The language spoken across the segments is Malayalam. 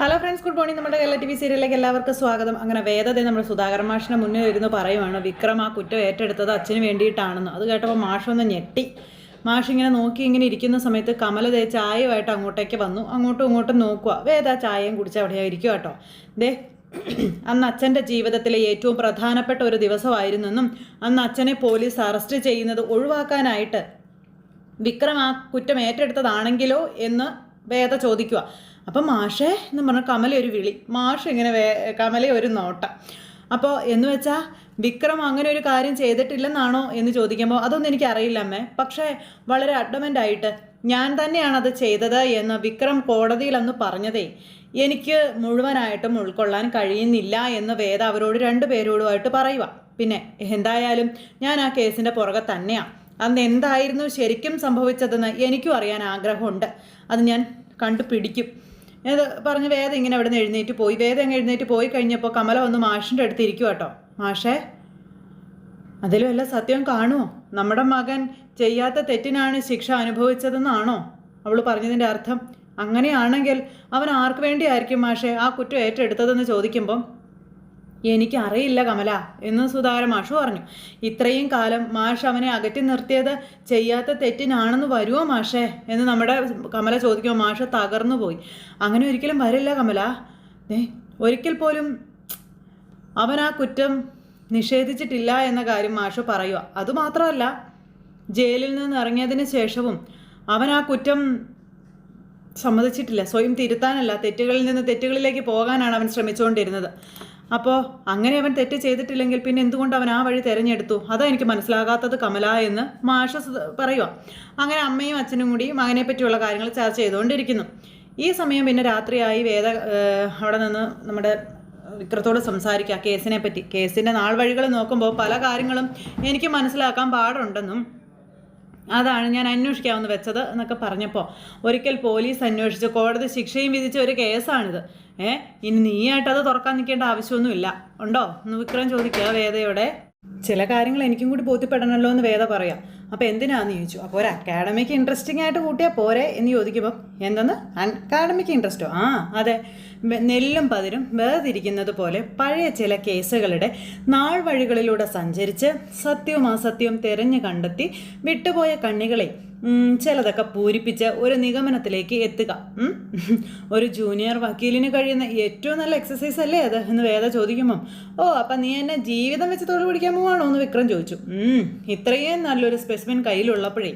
ഹലോ ഫ്രണ്ട്സ് ഗുഡ് മോർണിംഗ് നമ്മുടെ കേരള ടി വി സീരിയലിലേക്ക് എല്ലാവർക്കും സ്വാഗതം. അങ്ങനെ വേദത്തെ നമ്മുടെ സുധാകരൻ മാഷിന് മുന്നേ ഇരുന്ന് പറയുവാണ് വിക്രം ആ കുറ്റം ഏറ്റെടുത്തത് അച്ഛന് വേണ്ടിയിട്ടാണെന്ന്. അത് കേട്ടപ്പോൾ മാഷ് ഒന്ന് ഞെട്ടി. മാഷ് ഇങ്ങനെ നോക്കി ഇങ്ങനെ ഇരിക്കുന്ന സമയത്ത് കമല ദേ ചായയുമായിട്ട് അങ്ങോട്ടേക്ക് വന്നു. അങ്ങോട്ടും ഇങ്ങോട്ടും നോക്കുക വേദ ചായയും കുടിച്ച് അവിടെ ഇരിക്കുക കേട്ടോ ദേ അന്ന് അച്ഛന്റെ ജീവിതത്തിലെ ഏറ്റവും പ്രധാനപ്പെട്ട ഒരു ദിവസമായിരുന്നെന്നും അന്ന് അച്ഛനെ പോലീസ് അറസ്റ്റ് ചെയ്യുന്നത് ഒഴിവാക്കാനായിട്ട് വിക്രം ആ കുറ്റം ഏറ്റെടുത്തതാണെങ്കിലോ എന്ന് വേദ ചോദിക്കുക അപ്പം മാഷേ എന്ന് പറഞ്ഞ കമല ഒരു വിളി. മാഷ് ഇങ്ങനെ വേ കമല ഒരു നോട്ടം. അപ്പോൾ എന്ന് വെച്ചാൽ വിക്രം അങ്ങനെ ഒരു കാര്യം ചെയ്തിട്ടില്ലെന്നാണോ എന്ന് ചോദിക്കുമ്പോൾ അതൊന്നും എനിക്കറിയില്ല അമ്മേ. പക്ഷേ വളരെ അഡ്വമെന്റ് ആയിട്ട് ഞാൻ തന്നെയാണ് അത് ചെയ്തത് എന്ന് വിക്രം കോടതിയിൽ അന്ന് പറഞ്ഞതേ. എനിക്ക് മുഴുവനായിട്ടും ഉൾക്കൊള്ളാൻ കഴിയുന്നില്ല എന്ന് വേദ അവരോട് രണ്ടുപേരോടുമായിട്ട് പറയുക പിന്നെ എന്തായാലും ഞാൻ ആ കേസിന്റെ പുറകെ തന്നെയാണ് അന്ന് എന്തായിരുന്നു ശരിക്കും സംഭവിച്ചതെന്ന് എനിക്കും അറിയാൻ ആഗ്രഹമുണ്ട്. അത് ഞാൻ കണ്ടുപിടിക്കും. ഇത് പറഞ്ഞ് വേദ ഇങ്ങനെ അവിടെ നിന്ന് എഴുന്നേറ്റ് പോയി. വേദം അങ്ങ് എഴുന്നേറ്റ് പോയി കഴിഞ്ഞപ്പോൾ കമല വന്ന് മാഷിന്റെ അടുത്ത് ഇരിക്കും കേട്ടോ മാഷേ അതിലും എല്ലാം സത്യം കാണുമോ നമ്മുടെ മകൻ ചെയ്യാത്ത തെറ്റിനാണ് ശിക്ഷ അനുഭവിച്ചതെന്നാണോ അവൾ പറഞ്ഞതിന്റെ അർത്ഥം? അങ്ങനെയാണെങ്കിൽ അവൻ ആർക്ക് വേണ്ടിയായിരിക്കും മാഷേ ആ കുറ്റം ഏറ്റെടുത്തതെന്ന് ചോദിക്കുമ്പം? എനിക്കറിയില്ല കമല എന്ന് സുധാര മാഷു പറഞ്ഞു. ഇത്രയും കാലം മാഷ് അവനെ അകറ്റി നിർത്തിയത് ചെയ്യാത്ത തെറ്റിനാണെന്ന് വരുമോ മാഷേ? എന്ന് നമ്മുടെ കമല ചോദിക്കുമോ മാഷ് തകർന്നു പോയി. അങ്ങനെ ഒരിക്കലും വരില്ല കമല. ഏ ഒരിക്കൽ പോലും അവൻ ആ കുറ്റം നിഷേധിച്ചിട്ടില്ല എന്ന കാര്യം മാഷ് പറയുക അതുമാത്രമല്ല ജയിലിൽ നിന്ന് ഇറങ്ങിയതിന് ശേഷവും അവൻ ആ കുറ്റം സമ്മതിച്ചിട്ടില്ല. സ്വയം തിരുത്താനല്ല തെറ്റുകളിൽ നിന്ന് തെറ്റുകളിലേക്ക് പോകാനാണ് അവൻ ശ്രമിച്ചുകൊണ്ടിരുന്നത്. അപ്പോൾ അങ്ങനെ അവൻ തെറ്റ് ചെയ്തിട്ടില്ലെങ്കിൽ പിന്നെ എന്തുകൊണ്ട് അവൻ ആ വഴി തിരഞ്ഞെടുത്തു? അതാ എനിക്ക് മനസ്സിലാകാത്തത് കമല എന്ന് മാഷ പറയുക അങ്ങനെ അമ്മയും അച്ഛനും കൂടി മകനെ പറ്റിയുള്ള കാര്യങ്ങൾ ചർച്ച ചെയ്തുകൊണ്ടിരിക്കുന്നു. ഈ സമയം പിന്നെ രാത്രിയായി വേദ അവിടെ നിന്ന് നമ്മുടെ വിക്രത്തോട് സംസാരിക്കുക കേസിനെ പറ്റി. കേസിന്റെ നാൾ വഴികൾ നോക്കുമ്പോൾ പല കാര്യങ്ങളും എനിക്ക് മനസ്സിലാക്കാൻ പാടുണ്ടെന്നും അതാണ് ഞാൻ അന്വേഷിക്കാമെന്ന് വെച്ചത് എന്നൊക്കെ പറഞ്ഞപ്പോൾ ഒരിക്കൽ പോലീസ് അന്വേഷിച്ച് കോടതി ശിക്ഷയും വിധിച്ച ഒരു കേസാണിത്. ഏ? ഇനി നീയായിട്ട് അത് തുറക്കാൻ നിൽക്കേണ്ട ആവശ്യമൊന്നുമില്ല. ഉണ്ടോ? എന്ന് വിക്രം ചോദിക്കുക വേദയോടെ. ചില കാര്യങ്ങൾ എനിക്കും കൂടി ബോധ്യപ്പെടണമല്ലോ എന്ന് വേദ പറയാം. അപ്പോൾ എന്തിനാന്ന് ചോദിച്ചു. അപ്പോൾ ഒരു അക്കാഡമിക് ഇൻട്രസ്റ്റിംഗ് ആയിട്ട് കൂട്ടിയാൽ പോരെ എന്ന് ചോദിക്കുമ്പോൾ എന്തെന്ന്? അക്കാഡമിക് ഇൻട്രസ്റ്റോ ആ അതെ. നെല്ലും പതിരും വേർതിരിക്കുന്നത് പോലെ പഴയ ചില കേസുകളുടെ നാൾ വഴികളിലൂടെ സഞ്ചരിച്ച് സത്യവും അസത്യവും തിരഞ്ഞു കണ്ടെത്തി വിട്ടുപോയ കണ്ണികളെ ചിലതൊക്കെ പൂരിപ്പിച്ച് ഒരു നിഗമനത്തിലേക്ക് എത്തുക. ഒരു ജൂനിയർ വക്കീലിന് കഴിയുന്ന ഏറ്റവും നല്ല എക്സസൈസ് അല്ലേ അത് എന്ന് വേദ ചോദിക്കുമ്പം ഓ അപ്പം നീ എന്നെ ജീവിതം വെച്ച് തൊഴിൽ പിടിക്കാൻ പോവാണോ? എന്ന് വിക്രം ചോദിച്ചു. ഇത്രയും നല്ലൊരു സ്പെസിമെൻ കയ്യിലുള്ളപ്പോഴേ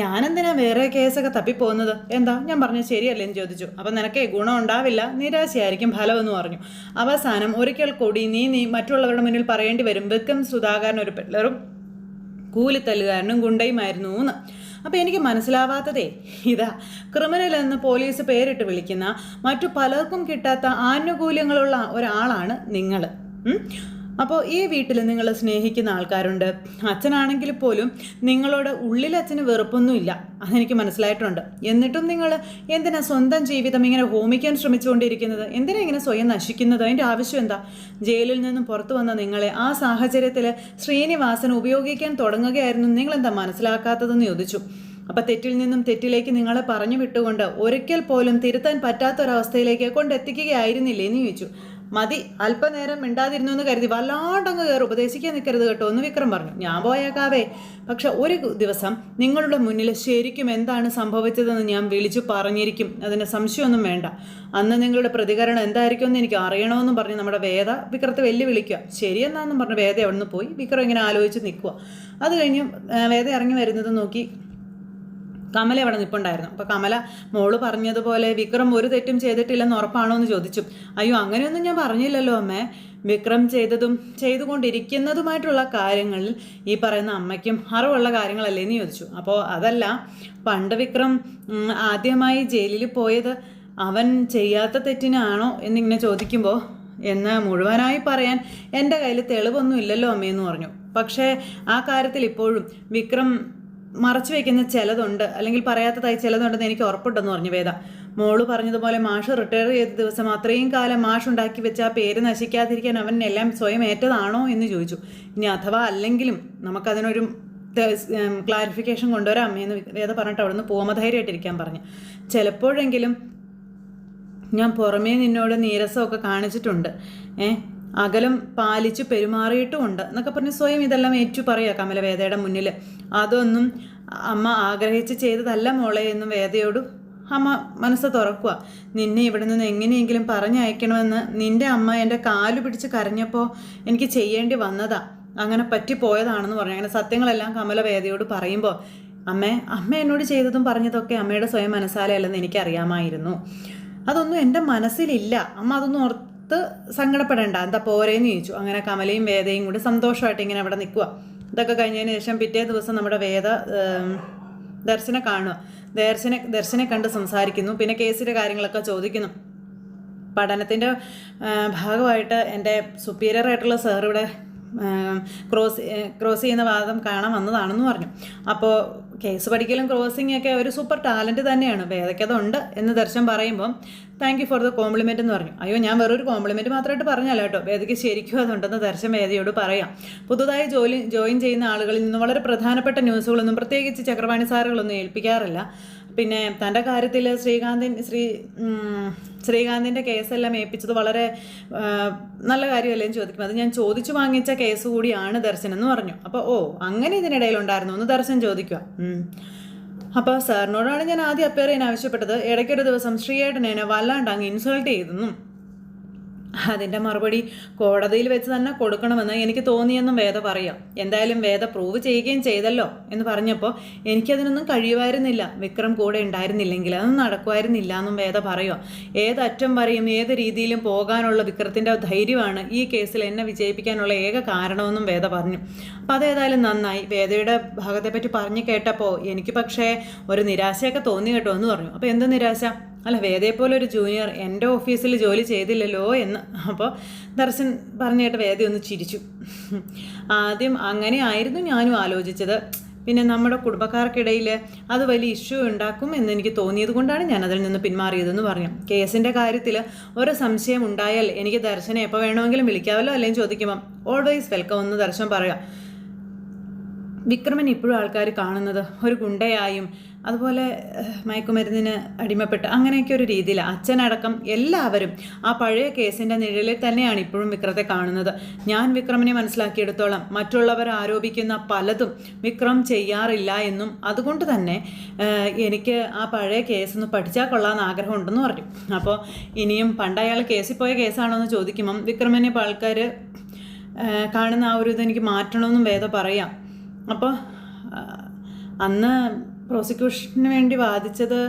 ഞാനെന്തിനാ വേറെ കേസൊക്കെ തപ്പിപ്പോകുന്നത്? എന്താ? ഞാൻ പറഞ്ഞു ശരിയല്ലേ? എന്ന് ചോദിച്ചു. അപ്പം നിനക്കേ ഗുണം ഉണ്ടാവില്ല നിരാശയായിരിക്കും ഫലമെന്ന് പറഞ്ഞു അവസാനം ഒരിക്കൽ കൂടി നീ നീ മറ്റുള്ളവരുടെ മുന്നിൽ പറയേണ്ടി വരും. വെക്കം സുധാകരൻ ഒരു പിള്ളറും കൂലിത്തല്ലുകാരനും ഗുണ്ടയുമായിരുന്നു എന്ന് അപ്പോൾ എനിക്ക് മനസ്സിലാവാത്തതേ ഇതാ ക്രിമിനൽ എന്ന് പോലീസ് പേരിട്ട് വിളിക്കുന്ന മറ്റു പലർക്കും കിട്ടാത്ത ആനുകൂല്യങ്ങളുള്ള ഒരാളാണ് നിങ്ങൾ അപ്പോൾ ഈ വീട്ടിൽ നിങ്ങൾ സ്നേഹിക്കുന്ന ആൾക്കാരുണ്ട്. അച്ഛനാണെങ്കിൽ പോലും നിങ്ങളോട് ഉള്ളിൽ അച്ഛന് വെറുപ്പൊന്നുമില്ല. അതെനിക്ക് മനസ്സിലായിട്ടുണ്ട്. എന്നിട്ടും നിങ്ങൾ എന്തിനാ സ്വന്തം ജീവിതം ഇങ്ങനെ ഹോമിക്കാൻ ശ്രമിച്ചുകൊണ്ടിരിക്കുന്നത്? എന്തിനാ ഇങ്ങനെ സ്വയം നശിക്കുന്നത്? അതിന്റെ ആവശ്യം എന്താ? ജയിലിൽ നിന്നും പുറത്തു വന്ന നിങ്ങളെ ആ സാഹചര്യത്തിൽ ശ്രീനിവാസൻ ഉപയോഗിക്കാൻ തുടങ്ങുകയായിരുന്നു. നിങ്ങളെന്താ മനസ്സിലാക്കാത്തതെന്ന് ചോദിച്ചു. അപ്പം തെറ്റിൽ നിന്നും തെറ്റിലേക്ക് നിങ്ങളെ പറഞ്ഞു വിട്ടുകൊണ്ട് ഒരിക്കൽ പോലും തിരുത്താൻ പറ്റാത്തൊരവസ്ഥയിലേക്ക് കൊണ്ടെത്തിക്കുകയായിരുന്നില്ലേ എന്ന് ചോദിച്ചു. മതി. അല്പനേരം മിണ്ടാതിരുന്നു എന്ന് കരുതി വല്ലാണ്ടങ്ങ് കയറി ഉപദേശിക്കാൻ നിൽക്കരുത് കേട്ടോ എന്ന് വിക്രം പറഞ്ഞു. ഞാൻ പോയേക്കാവേ. പക്ഷെ ഒരു ദിവസം നിങ്ങളുടെ മുന്നിൽ ശരിക്കും എന്താണ് സംഭവിച്ചതെന്ന് ഞാൻ വിളിച്ചു പറഞ്ഞിരിക്കും. അതിന് സംശയമൊന്നും വേണ്ട. അന്ന് നിങ്ങളുടെ പ്രതികരണം എന്തായിരിക്കും എന്ന് എനിക്ക് അറിയണമെന്നും പറഞ്ഞ് നമ്മുടെ വേദ വിക്രത്തെ വെല്ലുവിളിക്കുക. ശരിയെന്നാന്നും പറഞ്ഞ് വേദ അവിടെ നിന്ന് പോയി. വിക്രം ഇങ്ങനെ ആലോചിച്ച് നിൽക്കുക. അത് കഴിഞ്ഞ് വേദ ഇറങ്ങി വരുന്നത് നോക്കി കമല ഇവിടെ നിൽപ്പുണ്ടായിരുന്നു അപ്പോൾ കമല മോൾ പറഞ്ഞതുപോലെ വിക്രം ഒരു തെറ്റും ചെയ്തിട്ടില്ലെന്ന് ഉറപ്പാണോ എന്ന് ചോദിച്ചു. അയ്യോ അങ്ങനെയൊന്നും ഞാൻ പറഞ്ഞില്ലല്ലോ അമ്മേ. വിക്രം ചെയ്തതും ചെയ്തുകൊണ്ടിരിക്കുന്നതുമായിട്ടുള്ള കാര്യങ്ങളിൽ ഈ പറയുന്ന അമ്മയ്ക്കും അറിവുള്ള കാര്യങ്ങളല്ലേ എന്ന് ചോദിച്ചു. അപ്പോൾ അതല്ല പണ്ട് വിക്രം ആദ്യമായി ജയിലിൽ പോയത് അവൻ ചെയ്യാത്ത തെറ്റിനാണോ എന്നിങ്ങനെ ചോദിക്കുമ്പോൾ എന്ന് മുഴുവനായി പറയാൻ എന്റെ കയ്യിൽ തെളിവൊന്നും ഇല്ലല്ലോ അമ്മയെന്ന് പറഞ്ഞു. പക്ഷേ ആ കാര്യത്തിൽ ഇപ്പോഴും വിക്രം മറച്ചു വെക്കുന്ന ചിലതുണ്ട്. അല്ലെങ്കിൽ പറയാത്തതായി ചിലതുണ്ടെന്ന് എനിക്ക് ഉറപ്പുണ്ടെന്ന് പറഞ്ഞു വേദ. മോൾ പറഞ്ഞതുപോലെ മാഷ് റിട്ടയർ ചെയ്ത ദിവസം അത്രയും കാലം മാഷ് ഉണ്ടാക്കി വെച്ച ആ പേര് നശിക്കാതിരിക്കാൻ അവൻ എല്ലാം സ്വയം ഏറ്റതാണോ എന്ന് ചോദിച്ചു. ഇനി അഥവാ അല്ലെങ്കിലും നമുക്കതിനൊരു ക്ലാരിഫിക്കേഷൻ കൊണ്ടുവരാം എന്ന് വേദ പറഞ്ഞിട്ട് അവിടെ നിന്ന് പോമധൈര്യമായിട്ടിരിക്കാൻ പറഞ്ഞു. ചിലപ്പോഴെങ്കിലും ഞാൻ പുറമേ നിന്നോട് നീരസമൊക്കെ കാണിച്ചിട്ടുണ്ട്. ഏ അകലം പാലിച്ച് പെരുമാറിയിട്ടുമുണ്ട് എന്നൊക്കെ പറഞ്ഞ് സ്വയം ഇതെല്ലാം ഏറ്റു പറയുക കമലവേദയുടെ മുന്നിൽ. അതൊന്നും അമ്മ ആഗ്രഹിച്ച് ചെയ്തതല്ല മോളെ എന്നും വേദയോട് അമ്മ മനസ്സ് തുറക്കുക. നിന്നെ ഇവിടെ നിന്ന് എങ്ങനെയെങ്കിലും പറഞ്ഞയക്കണമെന്ന് നിന്റെ അമ്മ എന്റെ കാൽ പിടിച്ച് കരഞ്ഞപ്പോൾ എനിക്ക് ചെയ്യേണ്ടി വന്നതാ. അങ്ങനെ പറ്റിപ്പോയതാണെന്ന് പറഞ്ഞു. അങ്ങനെ സത്യങ്ങളെല്ലാം കമല വേദയോട് പറയുമ്പോൾ അമ്മേ അമ്മ എന്നോട് ചെയ്തതും പറഞ്ഞതൊക്കെ അമ്മയുടെ സ്വയം മനസ്സാലയല്ലെന്ന് എനിക്കറിയാമായിരുന്നു. അതൊന്നും എന്റെ മനസ്സിലില്ല. അമ്മ അതൊന്നും ഓർത്ത് സങ്കടപ്പെടേണ്ട. എന്താ പോരേന്ന് ചോദിച്ചു. അങ്ങനെ കമലയും വേദയും കൂടി സന്തോഷമായിട്ട് ഇങ്ങനെ അവിടെ നിൽക്കുക ഇതൊക്കെ കഴിഞ്ഞതിന് ശേഷം പിറ്റേ ദിവസം നമ്മുടെ വേദ ദർശനം കാണുക ദർശനെ ദർശനെ കണ്ട് സംസാരിക്കുന്നു. പിന്നെ കേസിന്റെ കാര്യങ്ങളൊക്കെ ചോദിക്കുന്നു. പഠനത്തിന്റെ ഭാഗമായിട്ട് എന്റെ സുപ്പീരിയർ ആയിട്ടുള്ള സാർ ഇവിടെ ക്രോസ് ക്രോസ് ചെയ്യുന്ന വാദം കാണാൻ വന്നതാണെന്ന് പറഞ്ഞു. അപ്പോൾ കേസ് പഠിക്കലും ക്രോസിംഗ് ഒക്കെ ഒരു സൂപ്പർ ടാലന്റ് തന്നെയാണ്. വേദയ്ക്കതുണ്ട് എന്ന് ദർശൻ പറയുമ്പം thank you for the compliment എന്ന് പറഞ്ഞു. അയ്യോ ഞാൻ വേറൊരു കോംപ്ലിമെന്റ് മാത്രമായിട്ട് പറഞ്ഞല്ല കേട്ടോ. വേദയ്ക്ക് ശരിക്കും അതുണ്ടെന്ന് ദർശൻ വേദയോട് പറയാം. പുതുതായി ജോലി ജോയിൻ ചെയ്യുന്ന ആളുകളിൽ നിന്ന് വളരെ പ്രധാനപ്പെട്ട ന്യൂസുകളൊന്നും പ്രത്യേകിച്ച് ചക്രവാണി സാറുകളൊന്നും ഏൽപ്പിക്കാറില്ല. പിന്നെ തന്റെ കാര്യത്തിൽ ശ്രീകാന്തിൻ ശ്രീ ശ്രീകാന്തിന്റെ കേസെല്ലാം ഏൽപ്പിച്ചത് വളരെ നല്ല കാര്യമല്ലേ എന്ന് ചോദിക്കും. അത് ഞാൻ ചോദിച്ചു വാങ്ങിച്ച കേസ് കൂടിയാണ് ദർശൻ എന്ന് പറഞ്ഞു. അപ്പോൾ ഓ അങ്ങനെ ഇതിനിടയിൽ ഉണ്ടായിരുന്നു. ഒന്ന് ദർശൻ ചോദിക്കുക. അപ്പോൾ സാറിനോടാണ് ഞാൻ ആദ്യം അപ്പേർ ചെയ്യാൻ ആവശ്യപ്പെട്ടത്. ഇടയ്ക്കൊരു ദിവസം ശ്രീയേട്ടൻ എന്നെ വല്ലാണ്ട് അങ്ങ് ഇൻസൾട്ട് ചെയ്തെന്നും. അതിന്റെ മറുപടി കോടതിയിൽ വെച്ച് തന്നെ കൊടുക്കണമെന്ന് എനിക്ക് തോന്നിയെന്നും വേദ പറയാം. എന്തായാലും വേദ പ്രൂവ് ചെയ്യുകയും ചെയ്തല്ലോ എന്ന് പറഞ്ഞപ്പോൾ എനിക്കതിനൊന്നും കഴിയുമായിരുന്നില്ല. വിക്രം കൂടെ ഉണ്ടായിരുന്നില്ലെങ്കിൽ അതൊന്നും നടക്കുമായിരുന്നില്ല എന്നും വേദ പറയുക ഏതറ്റം വരെയും ഏത് രീതിയിലും പോകാനുള്ള വിക്രത്തിന്റെ ധൈര്യമാണ് ഈ കേസിൽ എന്നെ വിജയിപ്പിക്കാനുള്ള ഏക കാരണമെന്നും വേദ പറഞ്ഞു. അപ്പോൾ അതേതായാലും നന്നായി. വേദയുടെ ഭാഗത്തെപ്പറ്റി പറഞ്ഞു കേട്ടപ്പോൾ എനിക്ക് പക്ഷേ ഒരു നിരാശയൊക്കെ തോന്നി കേട്ടോ എന്ന് പറഞ്ഞു. അപ്പോൾ എന്ത് നിരാശ? അല്ല വേദയെ പോലെ ഒരു ജൂനിയർ എന്റെ ഓഫീസിൽ ജോലി ചെയ്തില്ലല്ലോ എന്ന്. അപ്പോൾ ദർശൻ പറഞ്ഞിട്ട് വേദ ഒന്ന് ചിരിച്ചു. ആദ്യം അങ്ങനെ ആയിരുന്നു ഞാനും ആലോചിച്ചത്. പിന്നെ നമ്മുടെ കുടുംബക്കാർക്കിടയിൽ അത് വലിയ ഇഷ്യൂ ഉണ്ടാക്കും എന്ന് എനിക്ക് തോന്നിയത് കൊണ്ടാണ് ഞാൻ അതിൽ നിന്ന് പിന്മാറിയതെന്ന് പറഞ്ഞു. കേസിന്റെ കാര്യത്തിൽ ഒരു സംശയം ഉണ്ടായാൽ എനിക്ക് ദർശനെ എപ്പോൾ വേണമെങ്കിലും വിളിക്കാമല്ലോ അല്ലെങ്കിൽ ചോദിക്കുമ്പം ഓൾവേസ് വെൽക്കം എന്ന് ദർശൻ പറയാം. വിക്രമൻ ഇപ്പോഴും ആൾക്കാർ കാണുന്നത് ഒരു ഗുണ്ടയായും അതുപോലെ മയക്കുമരുന്നിന് അടിമപ്പെട്ട് അങ്ങനെയൊക്കെ ഒരു രീതിയിലാണ് അച്ഛനടക്കം എല്ലാവരും ആ പഴയ കേസിന്റെ നിഴലിൽ തന്നെയാണ് ഇപ്പോഴും വിക്രത്തെ കാണുന്നത്. ഞാൻ വിക്രമിനെ മനസ്സിലാക്കിയെടുത്തോളം മറ്റുള്ളവർ ആരോപിക്കുന്ന പലതും വിക്രം ചെയ്യാറില്ല എന്നും അതുകൊണ്ട് തന്നെ എനിക്ക് ആ പഴയ കേസ് ഒന്ന് പഠിച്ചാൽ കൊള്ളാമെന്ന് ആഗ്രഹമുണ്ടെന്ന് പറഞ്ഞു. അപ്പോൾ ഇനിയും പണ്ട് അയാൾ കേസിൽ പോയ കേസാണോ എന്ന് ചോദിക്കുമ്പം വിക്രമിനെ ഇപ്പോൾ ആൾക്കാർ കാണുന്ന ആ ഒരു ഇത് എനിക്ക് മാറ്റണമെന്നും വേദ പറയാം. അപ്പോൾ അന്ന് പ്രോസിക്യൂഷന് വേണ്ടി വാദിച്ചത്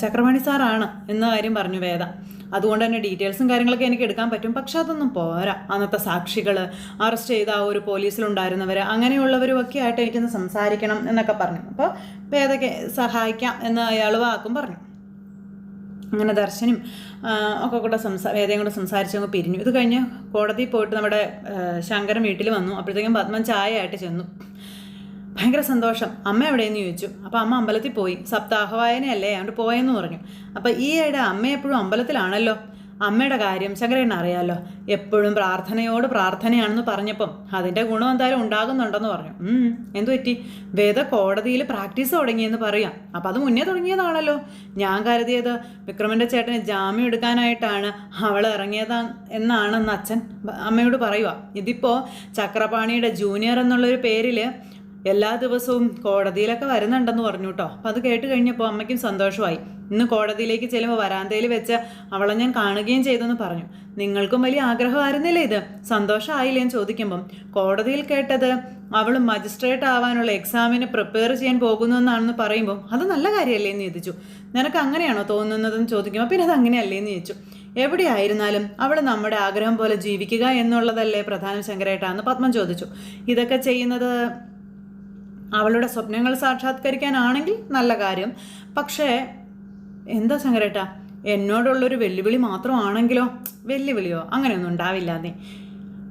ചക്രപാണി സാറാണ് എന്ന കാര്യം പറഞ്ഞു വേദ. അതുകൊണ്ട് തന്നെ ഡീറ്റെയിൽസും കാര്യങ്ങളൊക്കെ എനിക്ക് എടുക്കാൻ പറ്റും. പക്ഷെ അതൊന്നും പോരാ. അന്നത്തെ സാക്ഷികൾ അറസ്റ്റ് ചെയ്ത ആ ഒരു പോലീസിലുണ്ടായിരുന്നവർ അങ്ങനെയുള്ളവരും ഒക്കെ ആയിട്ട് എനിക്കൊന്ന് സംസാരിക്കണം എന്നൊക്കെ പറഞ്ഞു. അപ്പോൾ വേദയ്ക്ക് സഹായിക്കാം എന്ന് അയാൾ വാക്കും പറഞ്ഞു. അങ്ങനെ ദർശനും ഒക്കെ കൂടെ സംസാ വേദയും കൂടെ സംസാരിച്ച് അങ്ങ് പിരിഞ്ഞു. ഇത് കഴിഞ്ഞ് കോടതിയിൽ പോയിട്ട് നമ്മുടെ ശങ്കരൻ വീട്ടിൽ വന്നു. അപ്പോഴത്തേക്കും പത്മൻ ചായ ആയിട്ട് ചെന്നു. ഭയങ്കര സന്തോഷം. അമ്മ എവിടെയെന്ന് ചോദിച്ചു. അപ്പോൾ അമ്മ അമ്പലത്തിൽ പോയി. സപ്താഹ വായനയല്ലേ അതുകൊണ്ട് പോയെന്ന് പറഞ്ഞു. അപ്പോൾ ഈയിടെ അമ്മ എപ്പോഴും അമ്പലത്തിലാണല്ലോ? അമ്മയുടെ കാര്യം ശങ്കരേണ്ണ അറിയാമല്ലോ എപ്പോഴും പ്രാർത്ഥനയോട് പ്രാർത്ഥനയാണെന്ന് പറഞ്ഞപ്പം അതിന്റെ ഗുണം എന്തായാലും ഉണ്ടാകുന്നുണ്ടെന്ന് പറഞ്ഞു. എന്തു പറ്റി? വേദ കോടതിയിൽ പ്രാക്ടീസ് തുടങ്ങിയെന്ന് പറയാം. അപ്പം അത് മുന്നേ തുടങ്ങിയതാണല്ലോ. ഞാൻ കരുതിയത് വിക്രമന്റെ ചേട്ടന് ജാമ്യം എടുക്കാനായിട്ടാണ് അവൾ ഇറങ്ങിയതാ എന്നാണെന്ന് അച്ഛൻ അമ്മയോട് പറയുക ഇതിപ്പോൾ ചക്രപാണിയുടെ ജൂനിയർ എന്നുള്ളൊരു പേരിൽ എല്ലാ ദിവസവും കോടതിയിലൊക്കെ വരുന്നുണ്ടെന്ന് പറഞ്ഞു കേട്ടോ അപ്പം അത് കേട്ട് കഴിഞ്ഞപ്പോൾ അമ്മയ്ക്കും സന്തോഷമായി. ഇന്ന് കോടതിയിലേക്ക് ചെല്ലുമ്പോൾ വരാന്തയിൽ വെച്ച് അവളെ ഞാൻ കാണുകയും ചെയ്തെന്ന് പറഞ്ഞു. നിങ്ങൾക്കും വലിയ ആഗ്രഹമായിരുന്നില്ലേ ഇത്? സന്തോഷമായില്ലേ എന്ന് ചോദിക്കുമ്പം കോടതിയിൽ കേട്ടത് അവൾ മജിസ്ട്രേറ്റ് ആവാനുള്ള എക്സാമിന് പ്രിപ്പയർ ചെയ്യാൻ പോകുന്നു എന്നാണെന്ന് പറയുമ്പോൾ അത് നല്ല കാര്യമല്ലേ എന്ന് ചോദിച്ചു. നിനക്ക് അങ്ങനെയാണോ തോന്നുന്നതെന്ന് ചോദിക്കുമ്പോൾ പിന്നെ അത് അങ്ങനെയല്ലേ എന്ന് ചോദിച്ചു. എവിടെയായിരുന്നാലും അവൾ നമ്മുടെ ആഗ്രഹം പോലെ ജീവിക്കുക എന്നുള്ളതല്ലേ പ്രധാന ശങ്കരേട്ടാന്ന് പത്മം ചോദിച്ചു. ഇതൊക്കെ ചെയ്യുന്നത് അവളുടെ സ്വപ്നങ്ങൾ സാക്ഷാത്കരിക്കാനാണെങ്കിൽ നല്ല കാര്യം. പക്ഷേ എന്താ ശങ്കരേട്ടാ? എന്നോടുള്ളൊരു വെല്ലുവിളി മാത്രമാണെങ്കിലോ? വെല്ലുവിളിയോ? അങ്ങനെയൊന്നും ഉണ്ടാവില്ല നീ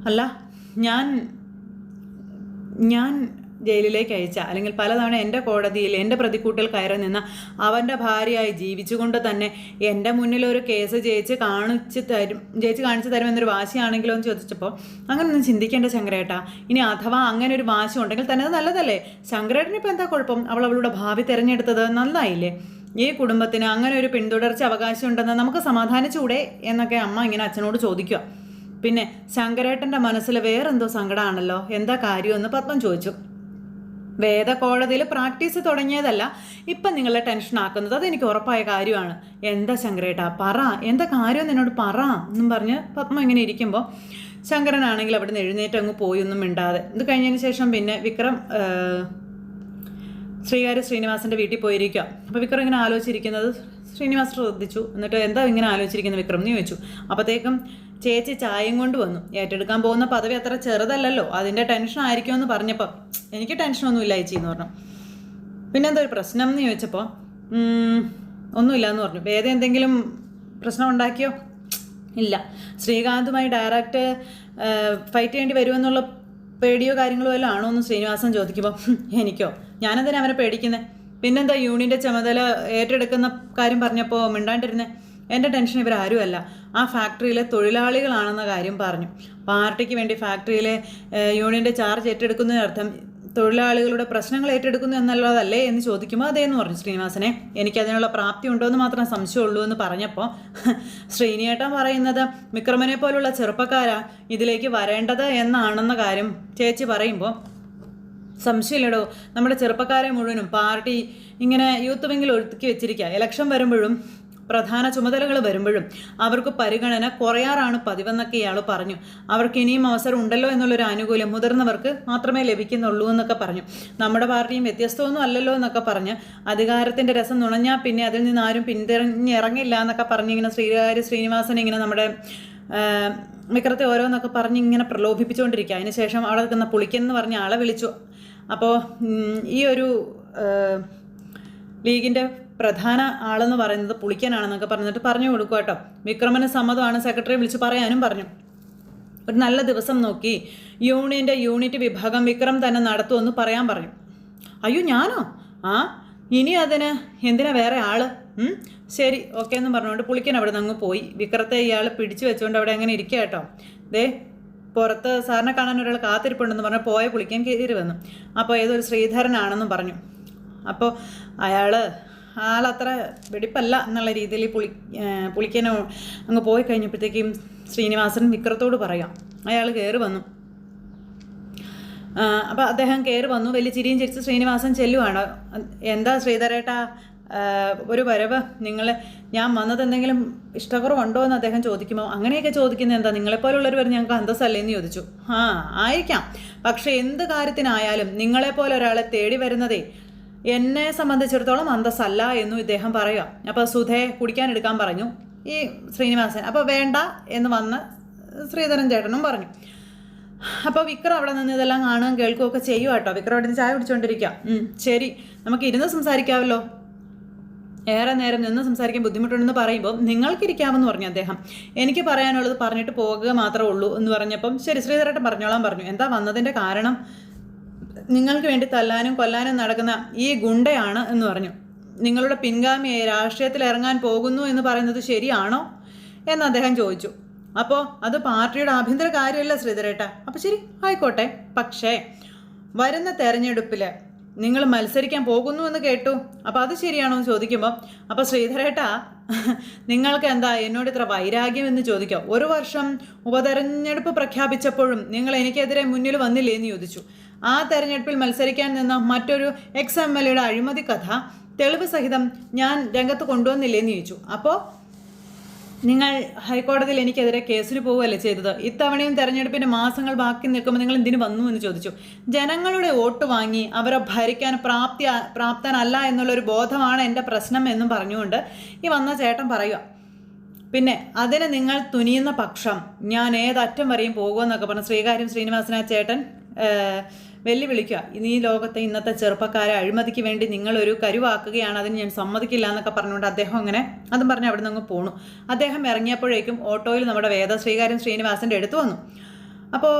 അല്ല ഞാൻ ഞാൻ ജയിലിലേക്ക് അയച്ച അല്ലെങ്കിൽ പലതവണ എന്റെ കോടതിയിൽ എന്റെ പ്രതിക്കൂട്ടിൽ കയറി നിന്ന അവന്റെ ഭാര്യയായി ജീവിച്ചുകൊണ്ട് തന്നെ എന്റെ മുന്നിൽ ഒരു കേസ് ജയിച്ച് കാണിച്ച് തരും ജയിച്ച് കാണിച്ചു തരുമെന്നൊരു വാശിയാണെങ്കിലോ എന്ന് ചോദിച്ചപ്പോൾ അങ്ങനെ ഒന്നും ചിന്തിക്കേണ്ട ശങ്കരേട്ടാ. ഇനി അഥവാ അങ്ങനെ ഒരു വാശി ഉണ്ടെങ്കിൽ തന്നെ അത് നല്ലതല്ലേ? ശങ്കരേട്ടന് ഇപ്പോൾ എന്താ കുഴപ്പം? അവൾ അവളുടെ ഭാവി തിരഞ്ഞെടുത്തത് നന്നായില്ലേ? ഈ കുടുംബത്തിന് അങ്ങനെ ഒരു പിന്തുടർച്ച അവകാശം ഉണ്ടെന്ന് നമുക്ക് സമാധാനിച്ചൂടെ എന്നൊക്കെ അമ്മ ഇങ്ങനെ അച്ഛനോട് ചോദിക്കുക. പിന്നെ ശങ്കരേട്ടന്റെ മനസ്സിൽ വേറെന്തോ സങ്കടമാണല്ലോ എന്താ കാര്യമെന്ന് പത്മം ചോദിച്ചു. വേദ കോടതിയിൽ പ്രാക്ടീസ് തുടങ്ങിയതല്ല ഇപ്പം നിങ്ങളെ ടെൻഷൻ ആക്കുന്നത്. അതെനിക്ക് ഉറപ്പായ കാര്യമാണ്. എന്താ ശങ്കരേട്ടാ? പറ. എന്താ കാര്യം? എന്നോട് പറ എന്നും പറഞ്ഞ് പത്മ ഇങ്ങനെ ഇരിക്കുമ്പോൾ ശങ്കരനാണെങ്കിൽ അവിടെ നിന്ന് എഴുന്നേറ്റ് അങ്ങ് പോയി ഒന്നും മിണ്ടാതെ. ഇത് കഴിഞ്ഞതിന് ശേഷം പിന്നെ വിക്രം ശ്രീകാര്യ ശ്രീനിവാസന്റെ വീട്ടിൽ പോയിരിക്കുക അപ്പോൾ വിക്രം ഇങ്ങനെ ആലോചിച്ചിരിക്കുന്നത് ശ്രീനിവാസ് ശ്രദ്ധിച്ചു. എന്നിട്ട് എന്താ ഇങ്ങനെ ആലോചിച്ചിരിക്കുന്നത് വിക്രം എന്ന് ചോദിച്ചു. അപ്പോഴത്തേക്കും ചേച്ചി ചായയും കൊണ്ട് വന്നു. ഏറ്റെടുക്കാൻ പോകുന്ന പദവി അത്ര ചെറുതല്ലല്ലോ. അതിന്റെ ടെൻഷൻ ആയിരിക്കും എന്ന് പറഞ്ഞപ്പോൾ എനിക്ക് ടെൻഷനൊന്നുമില്ല ചേച്ചി എന്ന് പറഞ്ഞു. പിന്നെ എന്താ ഒരു പ്രശ്നം എന്ന് ചോദിച്ചപ്പോൾ "ഉം, ഒന്നുമില്ല എന്ന് പറഞ്ഞു. വേദ എന്തെങ്കിലും പ്രശ്നം ഉണ്ടാക്കിയോ? ഇല്ല. ശ്രീകാന്തുമായി ഡയറക്റ്റ് ഫൈറ്റ് ചെയ്യേണ്ടി വരുമെന്നുള്ള പേടിയോ കാര്യങ്ങളോ വല്ലതും ആണോ എന്ന് ശ്രീനിവാസൻ ചോദിക്കുമ്പോൾ "ഹും, എനിക്കോ? ഞാനെന്തിനാ അവനെ പേടിക്കുന്നത് പിന്നെന്താ യൂണിയന്റെ ചുമതല ഏറ്റെടുക്കുന്ന കാര്യം പറഞ്ഞപ്പോൾ മിണ്ടാണ്ടിരുന്നേ? എന്റെ ടെൻഷൻ ഇവരാരുമല്ല. ആ ഫാക്ടറിയിലെ തൊഴിലാളികളാണെന്ന കാര്യം പറഞ്ഞു. പാർട്ടിക്ക് വേണ്ടി ഫാക്ടറിയിലെ യൂണിയന്റെ ചാർജ് ഏറ്റെടുക്കുന്നതിനർത്ഥം തൊഴിലാളികളുടെ പ്രശ്നങ്ങൾ ഏറ്റെടുക്കുന്നു എന്നുള്ളതല്ലേ എന്ന് ചോദിക്കുമ്പോൾ അതേ എന്ന് പറഞ്ഞു ശ്രീനിവാസനെ. എനിക്കതിനുള്ള പ്രാപ്തി ഉണ്ടോ എന്ന് മാത്രം സംശയമുള്ളൂ എന്ന് പറഞ്ഞപ്പോൾ ശ്രീനിയേട്ടൻ പറയുന്നത് വിക്രമനെ പോലുള്ള ചെറുപ്പക്കാരാ ഇതിലേക്ക് വരേണ്ടത് എന്നാണെന്ന കാര്യം ചേച്ചി പറയുമ്പോൾ സംശയമില്ലടോ. നമ്മുടെ ചെറുപ്പക്കാരെ മുഴുവനും പാർട്ടി ഇങ്ങനെ യൂത്ത് വിങ്ങിൽ ഒതുക്കി വെച്ചിരിക്കുക ഇലക്ഷൻ വരുമ്പോഴും പ്രധാന ചുമതലകൾ വരുമ്പോഴും അവർക്ക് പരിഗണന കുറയാറാണ് പതിവെന്നൊക്കെ ഇയാൾ പറഞ്ഞു. അവർക്ക് ഇനിയും അവസരം ഉണ്ടല്ലോ എന്നുള്ളൊരു ആനുകൂല്യം മുതിർന്നവർക്ക് മാത്രമേ ലഭിക്കുന്നുള്ളൂ എന്നൊക്കെ പറഞ്ഞു. നമ്മുടെ പാർട്ടിയും വ്യത്യസ്തമൊന്നും അല്ലല്ലോ എന്നൊക്കെ പറഞ്ഞ് അധികാരത്തിന്റെ രസം നുണഞ്ഞാൽ പിന്നെ അതിൽ നിന്ന് ആരും പിന്തിരിഞ്ഞിറങ്ങില്ല എന്നൊക്കെ പറഞ്ഞ് ഇങ്ങനെ ശ്രീകാര്യ ശ്രീനിവാസൻ ഇങ്ങനെ നമ്മുടെ വിക്രത്തെ ഓരോന്നൊക്കെ പറഞ്ഞ് ഇങ്ങനെ പ്രലോഭിപ്പിച്ചുകൊണ്ടിരിക്കുക. അതിനുശേഷം അവിടെ നിൽക്കുന്ന പുളിക്കെന്ന് പറഞ്ഞ ആളെ വിളിച്ചു. അപ്പോൾ ഈ ഒരു ലീഗിന്റെ പ്രധാന ആളെന്ന് പറയുന്നത് പുളിക്കനാണെന്നൊക്കെ പറഞ്ഞിട്ട് പറഞ്ഞു കൊടുക്കുക കേട്ടോ. വിക്രമന് സമ്മതമാണ് സെക്രട്ടറി വിളിച്ച് പറയാനും പറഞ്ഞു. ഒരു നല്ല ദിവസം നോക്കി യൂണിയന്റെ യൂണിറ്റ് വിഭാഗം വിക്രം തന്നെ നടത്തുമെന്ന് പറയാൻ പറഞ്ഞു. അയ്യോ ഞാനോ? ആ ഇനി അതിന് എന്തിനാ വേറെ ആൾ? ശരി ഓക്കെ എന്ന് പറഞ്ഞുകൊണ്ട് പുളിക്കൻ അവിടെ നിന്ന് അങ്ങ് പോയി. വിക്രത്തെ ഇയാൾ പിടിച്ചു വെച്ചുകൊണ്ട് അവിടെ അങ്ങനെ ഇരിക്കുക കേട്ടോ. ദേ പുറത്ത് സാറിനെ കാണാൻ ഒരാൾ കാത്തിരിപ്പുണ്ടെന്ന് പറഞ്ഞ് പോയ പുളിക്കൻ കയറി വന്നു. അപ്പോൾ ഏതൊരു ശ്രീധരനാണെന്നും പറഞ്ഞു. അപ്പോൾ അയാൾ ആളത്ര വെടിപ്പല്ല എന്നുള്ള രീതിയിൽ പുളി പുളിക്കനോ അങ്ങ് പോയി കഴിഞ്ഞപ്പോഴത്തേക്കും ശ്രീനിവാസൻ വിക്രത്തോട് പറയാം. അയാൾ കയറി വന്നു. അപ്പോൾ അദ്ദേഹം കയറി വന്നു. വലിയ ചിരിയും ചിരിച്ച് ശ്രീനിവാസൻ ചെല്ലുവാണ്. എന്താ ശ്രീധരേട്ടാ ഒരു വരവ്? നിങ്ങൾ ഞാൻ വന്നത് എന്തെങ്കിലും ഇഷ്ടക്കുറവുണ്ടോ എന്ന് അദ്ദേഹം ചോദിക്കുമ്പോൾ അങ്ങനെയൊക്കെ ചോദിക്കുന്നത് എന്താ? നിങ്ങളെപ്പോലുള്ളവർ വരെ ഞങ്ങൾക്ക് അന്തസ്സല്ലേ എന്ന് ചോദിച്ചു. ആ ആയിരിക്കാം. പക്ഷേ എന്ത് കാര്യത്തിനായാലും നിങ്ങളെപ്പോലെ ഒരാളെ തേടി വരുന്നതേ എന്നെ സംബന്ധിച്ചിടത്തോളം അന്തസ്സല്ല എന്നും ഇദ്ദേഹം പറയുക. അപ്പോൾ സുധയെ കുടിക്കാൻ എടുക്കാൻ പറഞ്ഞു. ഈ ശ്രീനിവാസൻ അപ്പോൾ വേണ്ട എന്ന് വന്ന് ശ്രീധരൻ ചേട്ടനും പറഞ്ഞു. അപ്പോൾ വിക്രം അവിടെ നിന്ന് ഇതെല്ലാം കാണുകയും കേൾക്കുകയൊക്കെ ചെയ്യുക കേട്ടോ വിക്രം അവിടെ നിന്ന് ചായ കുടിച്ചുകൊണ്ടിരിക്കുക ശരി. നമുക്ക് ഇരുന്ന് സംസാരിക്കാമല്ലോ ഏറെ നേരം നിന്ന് സംസാരിക്കാൻ ബുദ്ധിമുട്ടുണ്ടെന്ന് പറയുമ്പോൾ നിങ്ങൾക്കിരിക്കാമെന്ന് പറഞ്ഞു അദ്ദേഹം. എനിക്ക് പറയാനുള്ളത് പറഞ്ഞിട്ട് പോകുക മാത്രമേ ഉള്ളൂ എന്ന് പറഞ്ഞപ്പം ശരി ശ്രീധരേട്ടൻ പറഞ്ഞോളാൻ പറഞ്ഞു. എന്താ വന്നതിന്റെ കാരണം? നിങ്ങൾക്ക് വേണ്ടി തല്ലാനും കൊല്ലാനും നടക്കുന്ന ഈ ഗുണ്ടയാണ് എന്ന് പറഞ്ഞു. നിങ്ങളുടെ പിൻഗാമിയെ രാഷ്ട്രീയത്തിൽ ഇറങ്ങാൻ പോകുന്നു എന്ന് പറയുന്നത് ശരിയാണോ എന്ന് അദ്ദേഹം ചോദിച്ചു. അപ്പോൾ അത് പാർട്ടിയുടെ ആഭ്യന്തര കാര്യമല്ല ശ്രീധരേട്ട. അപ്പോൾ ശരി ആയിക്കോട്ടെ. പക്ഷേ വരുന്ന തെരഞ്ഞെടുപ്പിൽ നിങ്ങൾ മത്സരിക്കാൻ പോകുന്നു എന്ന് കേട്ടു. അപ്പോൾ അത് ശരിയാണോ എന്ന് ചോദിക്കുമ്പോൾ അപ്പോൾ ശ്രീധരേട്ട നിങ്ങൾക്ക് എന്താ എന്നോട് ഇത്ര വൈരാഗ്യം എന്ന് ചോദിക്കാം? ഒരു വർഷം ഉപതെരഞ്ഞെടുപ്പ് പ്രഖ്യാപിച്ചപ്പോഴും നിങ്ങൾ എനിക്കെതിരെ മുന്നിൽ വന്നില്ലേ എന്ന് ചോദിച്ചു. ആ തെരഞ്ഞെടുപ്പിൽ മത്സരിക്കാൻ നിന്ന മറ്റൊരു എക്സ് എം എൽ എയുടെ അഴിമതി കഥ തെളിവ് സഹിതം ഞാൻ രംഗത്ത് കൊണ്ടുവന്നില്ലേന്ന് ചോദിച്ചു. അപ്പോൾ നിങ്ങൾ ഹൈക്കോടതിയിൽ എനിക്കെതിരെ കേസിന് പോവുകയല്ലേ ചെയ്തത്? ഇത്തവണയും തെരഞ്ഞെടുപ്പിന്റെ മാസങ്ങൾ ബാക്കി നിൽക്കുമ്പോൾ നിങ്ങൾ എന്തിനു വന്നു എന്ന് ചോദിച്ചു. ജനങ്ങളുടെ വോട്ട് വാങ്ങി അവരെ ഭരിക്കാൻ പ്രാപ്തി പ്രാപ്തനല്ല എന്നുള്ളൊരു ബോധമാണ് എന്റെ പ്രശ്നം എന്നും പറഞ്ഞുകൊണ്ട് ഈ വന്ന ചേട്ടൻ പറയുക. പിന്നെ അതിന് നിങ്ങൾ തുനിയുന്ന പക്ഷം ഞാൻ ഏതറ്റം വരെയും പോകുമെന്നൊക്കെ പറഞ്ഞു. ശ്രീകാര്യം ശ്രീനിവാസന ചേട്ടൻ വെല്ലുവിളിക്കുക. ഈ ലോകത്തെ ഇന്നത്തെ ചെറുപ്പക്കാരെ അഴിമതിക്ക് വേണ്ടി നിങ്ങളൊരു കരുവാക്കുകയാണ്. അതിന് ഞാൻ സമ്മതിക്കില്ല എന്നൊക്കെ പറഞ്ഞുകൊണ്ട് അദ്ദേഹം അങ്ങനെ അതും പറഞ്ഞ് അവിടെ നിന്ന് പോണു. അദ്ദേഹം ഇറങ്ങിയപ്പോഴേക്കും ഓട്ടോയിൽ നമ്മുടെ വേദ ശ്രീകാര്യം ശ്രീനിവാസന്റെ അടുത്ത് വന്നു. അപ്പോൾ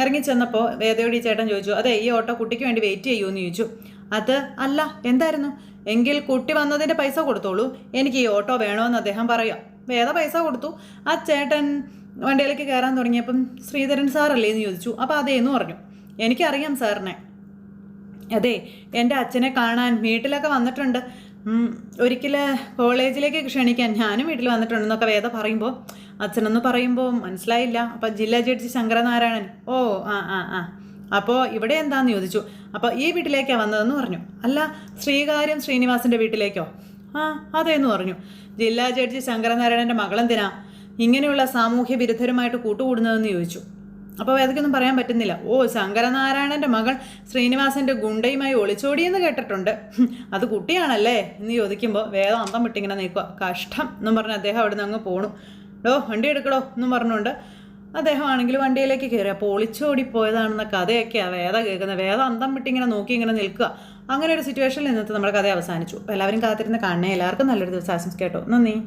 ഇറങ്ങിച്ചെന്നപ്പോൾ വേദയോട് ഈ ചേട്ടൻ ചോദിച്ചു അതെ ഈ ഓട്ടോ കുട്ടിക്ക് വേണ്ടി വെയിറ്റ് ചെയ്യുമെന്ന് ചോദിച്ചു. അത് അല്ല എന്തായിരുന്നു? എങ്കിൽ കുട്ടി വന്നതിന്റെ പൈസ കൊടുത്തോളൂ. എനിക്ക് ഈ ഓട്ടോ വേണമെന്ന് അദ്ദേഹം പറയാം. വേദ പൈസ കൊടുത്തു. ആ ചേട്ടൻ വണ്ടിയിലേക്ക് കയറാൻ തുടങ്ങിയപ്പം ശ്രീധരൻ സാറല്ലേ എന്ന് ചോദിച്ചു. അപ്പോൾ അതേന്ന് പറഞ്ഞു. എനിക്കറിയാം സാറിനെ. അതെ എന്റെ അച്ഛനെ കാണാൻ വീട്ടിലൊക്കെ വന്നിട്ടുണ്ട്. ഒരിക്കൽ കോളേജിലേക്ക് ക്ഷണിക്കാൻ ഞാനും വീട്ടിൽ വന്നിട്ടുണ്ടെന്നൊക്കെ വേദ പറയുമ്പോൾ അച്ഛനെന്ന് പറയുമ്പോൾ മനസ്സിലായില്ല. അപ്പം ജില്ലാ ജഡ്ജി ശങ്കരനാരായണൻ ഓ ആ ആ ആ. അപ്പോൾ ഇവിടെ എന്താന്ന് ചോദിച്ചു. അപ്പോൾ ഈ വീട്ടിലേക്കാണ് വന്നതെന്ന് പറഞ്ഞു. അല്ല ശ്രീകാര്യം ശ്രീനിവാസിന്റെ വീട്ടിലേക്കോ? ആ അതേന്ന് പറഞ്ഞു. ജില്ലാ ജഡ്ജി ശങ്കരനാരായണന്റെ മകളെന്തിനാ? ഇങ്ങനെയുള്ള സാമൂഹ്യ വിരുദ്ധരുമായിട്ട് കൂട്ടുകൂടുന്നതെന്ന് ചോദിച്ചു. അപ്പോൾ വേദയ്ക്കൊന്നും പറയാൻ പറ്റുന്നില്ല. ഓ ശങ്കരനാരായണന്റെ മകൾ ശ്രീനിവാസന്റെ ഗുണ്ടയുമായി ഒളിച്ചോടിയെന്ന് കേട്ടിട്ടുണ്ട്. അത് കുട്ടിയാണല്ലേ? എന്ന് ചോദിക്കുമ്പോൾ വേദം അന്തം വിട്ടിങ്ങനെ നിൽക്കുക കഷ്ടം എന്നും പറഞ്ഞ് അദ്ദേഹം അവിടെ നിന്ന് അങ്ങ് പോണു. ഡോ വണ്ടി എടുക്കടോ എന്നും പറഞ്ഞുകൊണ്ട് അദ്ദേഹം ആണെങ്കിൽ വണ്ടിയിലേക്ക് കയറി. അപ്പോൾ ഒളിച്ചോടി പോയതാണെന്ന കഥയൊക്കെയാണ് വേദ കേൾക്കുന്നത്. വേദ അന്തം വിട്ടിങ്ങനെ നോക്കി ഇങ്ങനെ നിൽക്കുക അങ്ങനെ ഒരു സിറ്റുവേഷനിൽ നിന്നിട്ട് നമ്മുടെ കഥ അവസാനിച്ചു. എല്ലാവരും കാത്തിരുന്ന് കാണണേ. എല്ലാവർക്കും നല്ലൊരു ദിവസം ആശംസിക്കട്ടോ നന്ദി.